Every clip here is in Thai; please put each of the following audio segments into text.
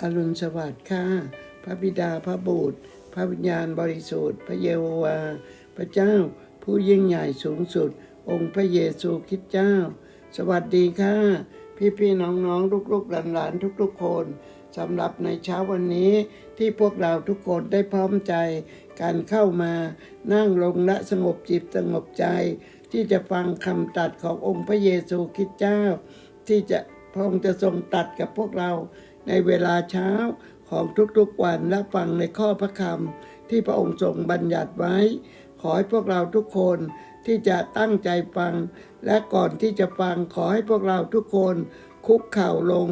อรุณสวัสดิ์ค่ะ พระบิดาพระบุตร พระวิญญาณบริสุทธิ์ พระเยโฮวา พระเจ้า ผู้ยิ่งใหญ่สูงสุด องค์พระเยซูคริสต์เจ้า สวัสดีค่ะ พี่พี่ๆน้องๆลูกๆหลานๆทุกๆคนสำหรับในเช้าวันนี้ที่พวกเราทุกคนได้พร้อมใจ การเข้ามานั่งลงและสงบจิตสงบใจ ที่จะฟังคำตัดขององค์พระเยซูคริสต์เจ้า ที่จะพระองค์จะทรงตัดกับพวกเรา ในเวลาเช้าของทุกๆวันและฟังในข้อพระคำที่พระองค์ทรงบัญญัติไว้ ขอให้พวกเราทุกคนที่จะตั้งใจฟัง และก่อนที่จะฟังขอให้พวกเราทุกคนคุกเข่าลง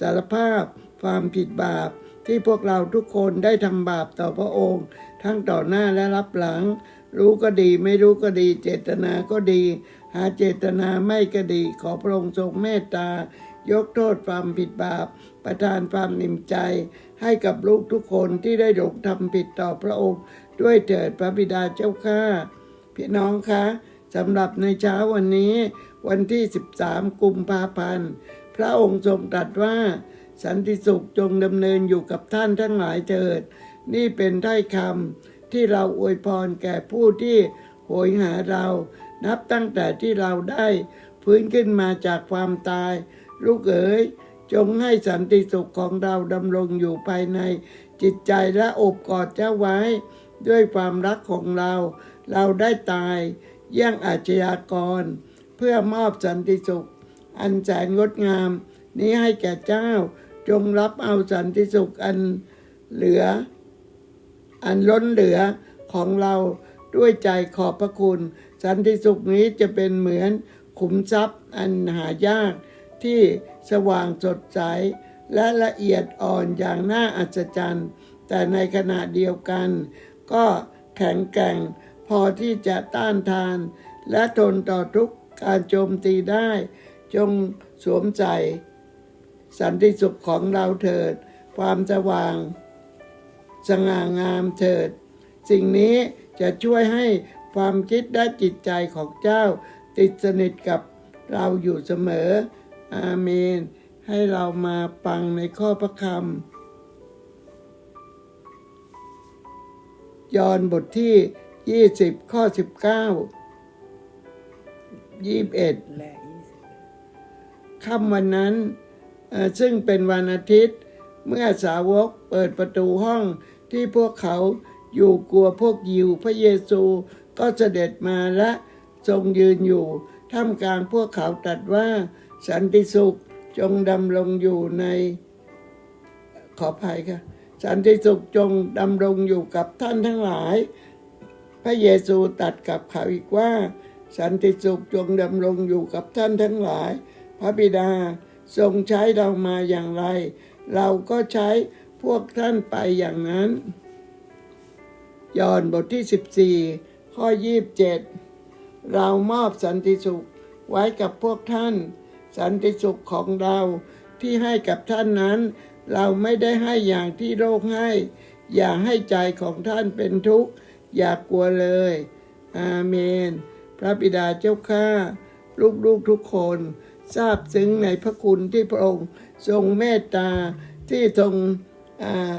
สารภาพ ความผิดบาป ที่พวกเราทุกคนได้ทำบาปต่อพระองค์ ทั้งต่อหน้าและรับหลัง รู้ก็ดีไม่รู้ก็ดี เจตนาก็ดี หาเจตนาไม่ก็ดี ขอพระองค์ทรงเมตตา ยกโทษความผิดบาป ประทานความนิ่มใจ ให้กับลูกทุกคนที่ได้หลงทำผิดต่อพระองค์ ด้วยเถิดพระบิดาเจ้าข้าพี่น้องคะสำหรับในเช้าวันนี้ วันที่ 13 กุมภาพันธ์ พระองค์ทรงตรัสว่า สันติสุขจงดำเนินอยู่กับท่านทั้งหลายเถิด นี่เป็นถ้อยคำที่เราอวยพรแก่ผู้ที่โหยหาเรา นับตั้งแต่ที่เราได้ ฟื้นขึ้นมาจากความตาย ลูกเอ๋ยจงให้สันติสุขของเราดำรงอยู่ภายใน จิตใจและอบกอดเจ้าไว้ ด้วยความรักของเรา เราได้ตายเยี่ยงอาชญากร เพื่อมอบสันติสุข อันแสนงดงาม นี้ให้แก่เจ้า จงรับเอาสันติสุขอันเหลือ อันล้นเหลือของเราด้วยใจขอบพระคุณ สันติสุขนี้จะเป็นเหมือนขุมทรัพย์อันหายาก ที่สว่างสดใส และละเอียดอ่อนอย่างน่าอัศจรรย์ แต่ในขณะเดียวกัน ก็แข็งแกร่งพอที่จะต้านทาน และทนต่อทุกการโจมตีได้ จงสวมใส่สันติสุขของเราเถิด ความสว่าง สง่างามเถิด สิ่งนี้จะช่วยให้ความคิดและจิตใจของเจ้า ติดสนิทกับเราอยู่เสมอ อาเมน ให้เรามาฟังในข้อพระคำยอห์นบทที่ 20 ข้อ 19 21และยี่สิบค่ำวันนั้นซึ่งเป็นวันอาทิตย์ เมื่อสาวกเปิดประตูห้องที่พวกเขาอยู่กลัวพวกยิวพระเยซูก็เสด็จมาและทรงยืนอยู่ท่ามกลางพวกเขาตรัสว่า สันติสุขจงดำรงอยู่ในขออภัยค่ะสันติสุขจงดำรงอยู่กับท่านทั้งหลาย พระเยซูตัดกับเขาอีกว่า สันติสุขจงดำรงอยู่กับท่านทั้งหลาย พระบิดาทรงใช้เรามาอย่างไร เราก็ใช้พวกท่านไปอย่างนั้น ยอห์นบทที่ 14 ข้อ 27 เรามอบสันติสุขไว้กับพวกท่าน สันติสุขของเราที่ให้กับท่านนั้น เราไม่ได้ให้อย่างที่โลกให้ อย่าให้ใจของท่านเป็นทุกข์ อย่ากลัวเลย อาเมน พระบิดาเจ้าข้าลูกๆทุกคนทราบซึ้งในพระคุณที่พระองค์ทรงเมตตาที่ทรงา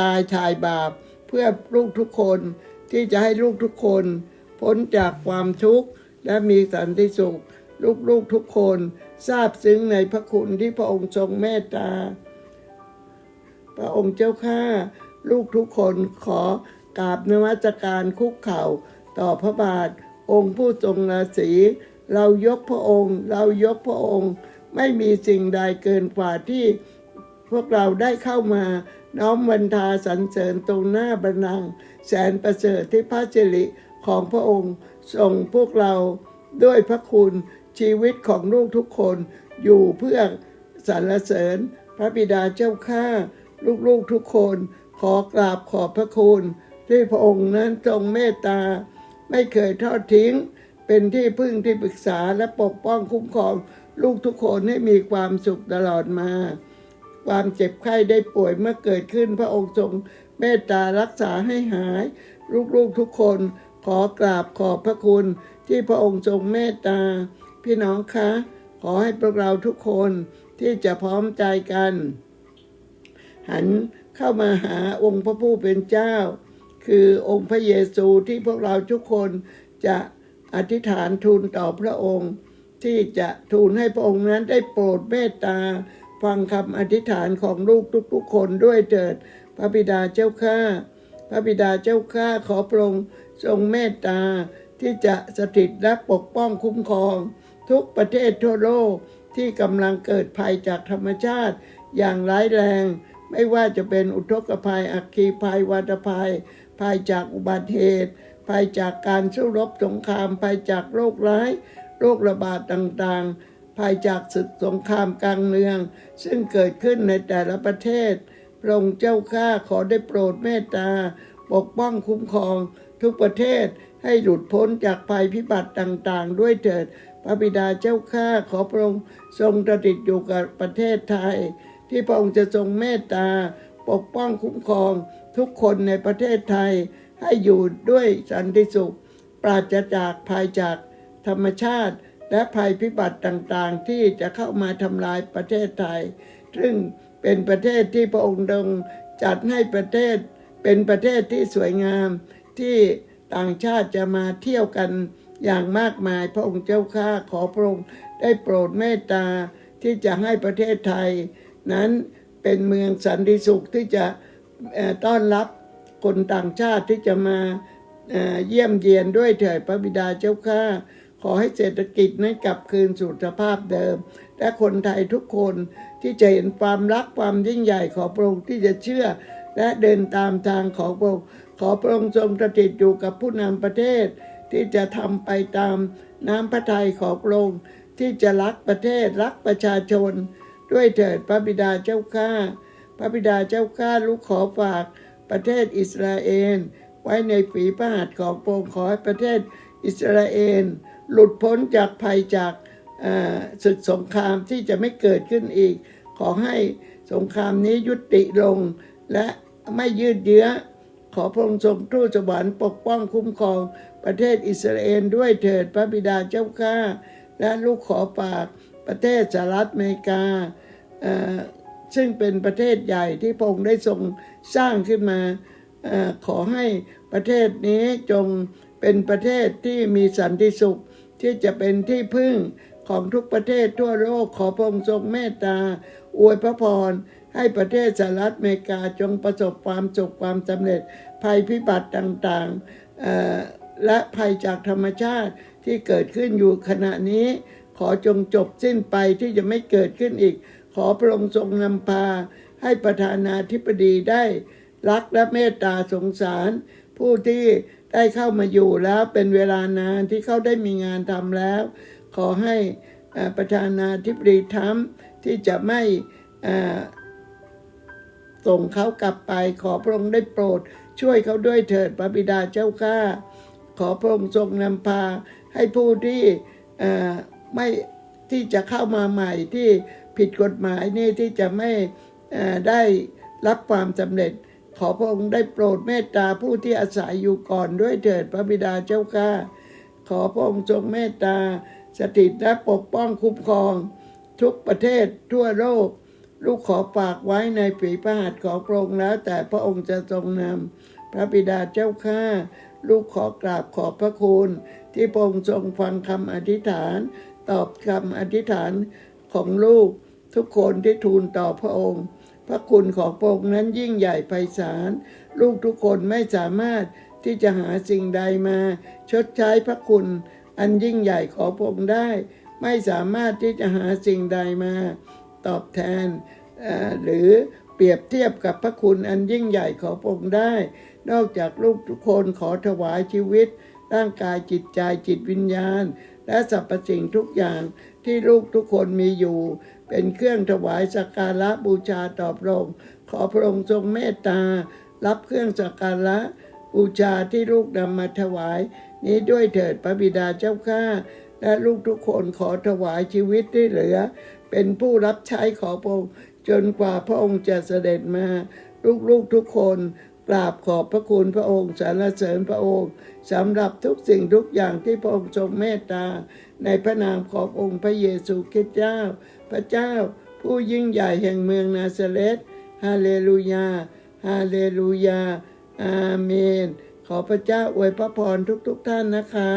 ตายชายบาป เพื่อลูกทุกคนที่จะให้ลูกทุกคน พ้นจากความทุกข์และมีสันติสุข ลูกๆทุกคนทราบซึ้งในพระคุณที่พระองค์ทรงเมตตา พระองค์เจ้าข้าลูกทุกคนขอกราบนวัตการคุกเข่า ต่อพระบาท องค์ผู้ทรงราศีเรายกพระองค์ เรายกพระองค์ ไม่มีสิ่งใดเกินกว่าที่พวกเราได้เข้ามาน้อมวันทาสรรเสริญตรงหน้าบันัง แสนประเสริฐที่พระสิริของพระองค์ส่งพวกเราด้วยพระคุณ ชีวิตของลูกทุกคนอยู่เพื่อสรรเสริญ พระบิดาเจ้าข้าลูกๆทุกคนขอกราบขอบพระคุณ ที่พระองค์นั้นทรงเมตตา ไม่เคยทอดทิ้ง เป็นที่พึ่งที่ปรึกษาและปกป้องคุ้มครอง ลูกทุกคนให้มีความสุขตลอดมา ความเจ็บไข้ได้ป่วยเมื่อเกิดขึ้นพระองค์ทรงเมตตารักษาให้หาย ลูกๆทุกคนขอกราบขอบพระคุณที่พระองค์ทรงเมตตา พี่น้องคะขอให้พวกเราทุกคนที่จะพร้อมใจกัน หันเข้ามาหาองค์พระผู้เป็นเจ้า คือองค์พระเยซูที่พวกเราทุกคนจะอธิษฐานทูลต่อพระองค์ ที่จะทูลให้พระองค์นั้นได้โปรดเมตตา ฟังคำอธิษฐานของลูกทุกๆคนด้วยเถิด พระบิดาเจ้าข้าพระบิดาเจ้าข้าขอพระองค์ทรงเมตตาที่จะสถิตและปกป้องคุ้มครอง ทุกประเทศทั่วโลกที่กำลังเกิดภัยจากธรรมชาติ อย่างร้ายแรง ไม่ว่าจะเป็นอุทกภัย อัคคีภัย วัตภัย ภัยจากอุบัติเหตุ ภัยจากการสู้รบสงคราม ภัยจากโรคร้าย โรคระบาดต่างๆ ภัยจากศึกสงครามกลางเมือง ซึ่งเกิดขึ้นในแต่ละประเทศ พระองค์เจ้าข้าขอได้โปรดเมตตา ปกป้องคุ้มครอง ทุกประเทศให้หลุดพ้นจากภัยพิบัติต่างๆ ด้วยเถิด พระบิดาเจ้าข้าขอพระองค์ทรงสถิตอยู่กับประเทศไทย ที่พระองค์จะทรงเมตตา ปกป้องคุ้มครองทุกคนในประเทศไทย ให้อยู่ด้วยสันติสุข ปราศจากภัยจากธรรมชาติ และภัยพิบัติต่างๆ ที่จะเข้ามาทำลายประเทศไทย ซึ่งเป็นประเทศที่พระองค์ทรงจัดให้ประเทศเป็นประเทศที่สวยงามที่ต่างชาติจะมาเที่ยวกัน อย่างมากมายพระองค์เจ้าข้าขอพระองค์ได้โปรดเมตตาที่จะให้ประเทศไทย นั้นเป็นเมืองสันติสุขที่จะต้อนรับคนต่างชาติที่จะมาเอ่อเยี่ยมเยียนด้วยเถิดพระบิดาเจ้าข้าขอให้เศรษฐกิจนั้นกลับคืนสู่สภาพเดิม และคนไทยทุกคนที่จะเห็นความรักความยิ่งใหญ่ของพระองค์ที่จะเชื่อ และเดินตามทางของพระองค์ขอพระองค์ทรงสถิตอยู่กับผู้นำประเทศ ที่จะทำไปตามน้ำพระทัยของพระองค์ที่จะรักประเทศรักประชาชน ด้วยเถิดพระบิดาเจ้าข้าพระบิดาเจ้าข้าลูกขอฝากประเทศอิสราเอลไว้ในฝีพระหัตถ์ของพระองค์ขอให้ประเทศอิสราเอลหลุดพ้นจากภัยจากศึกสงครามที่จะไม่เกิดขึ้นอีก ขอให้สงครามนี้ยุติลงและไม่ยืดเยื้อ ขอพระองค์ทรงทูตสวรรค์ปกป้องคุ้มครองประเทศอิสราเอลด้วยเถิดพระบิดาเจ้าข้าและลูกขอฝากประเทศสหรัฐอเมริกา ซึ่งเป็นประเทศใหญ่ที่พระองค์ได้ทรงสร้างขึ้นมาอขอให้ประเทศนี้จงเป็นประเทศที่มีสันติสุขที่จะเป็นที่พึ่งของทุกประเทศทั่วโลกขอพระองค์ทรงเมตตาอวยพระพร ให้ประเทศสหรัฐอเมริกาจงประสบความสุขความสำเร็จ ภัยพิบัติต่างๆ และภัยจากธรรมชาติที่เกิดขึ้นอยู่ขณะนี้ ขอจงจบสิ้นไปที่จะไม่เกิดขึ้นอีก ขอพระองค์ทรงนำพา ให้ประธานาธิบดีได้รักและเมตตาสงสาร ผู้ที่ได้เข้ามาอยู่แล้วเป็นเวลานานที่เขาได้มีงานทำแล้ว ขอให้ประธานาธิบดีทรัมที่จะไม่ ส่งเขากลับไป ขอพระองค์ได้โปรด ช่วยเขาด้วยเถิดพระบิดาเจ้าข้าขอพระองค์ทรงนำพาให้ผู้ที่ไม่ที่จะเข้ามาใหม่ที่ผิดกฎหมายนี่ที่จะไม่ได้รับความสำเร็จ ขอพระองค์ได้โปรดเมตตาผู้ที่อาศัยอยู่ก่อนด้วยเถิดพระบิดาเจ้าข้าขอพระองค์ทรงเมตตาสถิตและปกป้องคุ้มครอง ทุกประเทศทั่วโลก ลูกขอฝากไว้ในฝีพระหัตถ์ของพระองค์แล้ว แต่พระองค์จะทรงนำพระบิดาเจ้าข้าลูกขอกราบขอบพระคุณ ที่พระองค์ทรงฟังคำอธิษฐาน ตอบคำอธิษฐานของลูกทุกคนที่ทูลต่อพระองค์ พระคุณของพระองค์นั้นยิ่งใหญ่ไพศาลลูกทุกคนไม่สามารถที่จะหาสิ่งใดมา ชดใช้พระคุณ อันยิ่งใหญ่ของพระองค์ได้ ไม่สามารถที่จะหาสิ่งใดมา ตอบแทน หรือเปรียบเทียบกับพระคุณอันยิ่งใหญ่ของพระองค์ได้ นอกจากลูกทุกคนขอถวายชีวิต ร่างกายจิตใจจิตวิญญาณ และสรรพสิ่งทุกอย่างที่ลูกทุกคนมีอยู่ เป็นเครื่องถวายสักการะบูชาต่อพระองค์ขอพระองค์ทรงเมตตา รับเครื่องสักการะบูชาที่ลูกนำมาถวาย นี้ด้วยเถิดพระบิดาเจ้าข้าและลูกทุกคนขอถวายชีวิตที่เหลือ เป็นผู้รับใช้ขอพระองค์จนกว่าพระองค์จะเสด็จมา ลูกๆทุกคนกราบขอบพระคุณพระองค์สรรเสริญพระองค์สำหรับทุกสิ่งทุกอย่างที่พระองค์ทรงเมตตา ในพระนามขององค์พระเยซูคริสต์เจ้า พระเจ้า ผู้ยิ่งใหญ่แห่งเมืองนาซาเรตฮาเลลูยา ฮาเลลูยา อาเมน ขอพระเจ้าอวยพระพรทุกๆทท่านนะคะ